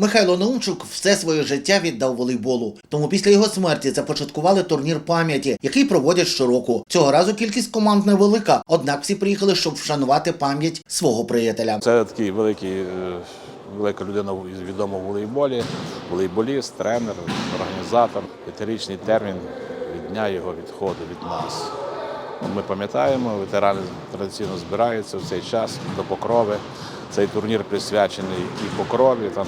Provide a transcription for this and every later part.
Михайло Наумчук все своє життя віддав волейболу. Тому після його смерті започаткували турнір пам'яті, який проводять щороку. Цього разу кількість команд невелика, однак всі приїхали, щоб вшанувати пам'ять свого приятеля. Це такий великий, е, велика людина відома в волейболі, волейболіст, тренер, організатор. П'ятирічний термін від дня його відходу від нас. Ми пам'ятаємо, ветерани традиційно збираються в цей час до покрови. Цей турнір присвячений і покрові, там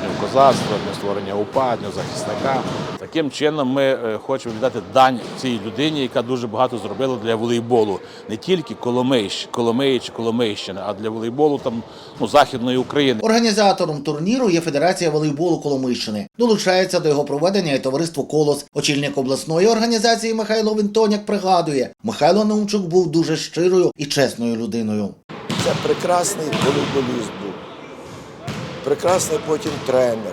дню козацтва, дню створення УПА, дню захисника. Таким чином ми е, хочемо віддати дань цій людині, яка дуже багато зробила для волейболу. Не тільки Коломийщ, Коломиї чи Коломийщини, а для волейболу там ну, Західної України. Організатором турніру є Федерація волейболу Коломийщини. Долучається до його проведення і товариство Колос. Очільник обласної організації Михайло Вінтоняк пригадує, Михайло Наумчук був дуже щирою і чесною людиною. Це прекрасний волейболіст був, прекрасний потім тренер,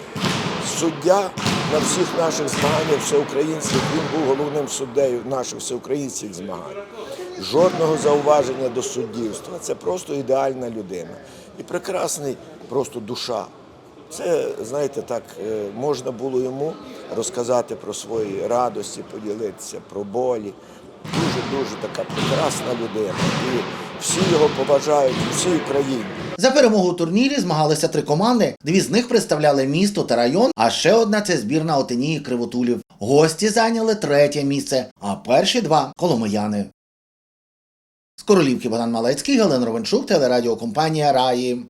суддя на всіх наших змаганнях всеукраїнських. Він був головним суддею наших всеукраїнських змагань. Жодного зауваження до суддівства. Це просто ідеальна людина. І прекрасний просто душа. Це, знаєте, так, е, можна було йому розказати про свої радості, поділитися про болі. Дуже-дуже така прекрасна людина. І всі його поважають у всій Україні. За перемогу у турнірі змагалися три команди. Дві з них представляли місто та район, а ще одна це збірна Отинії Кривотулів. Гості зайняли третє місце, а перші два коломияни. З Королівки Богдан Малецький, Галина Ровенчук, телерадіокомпанія Раї.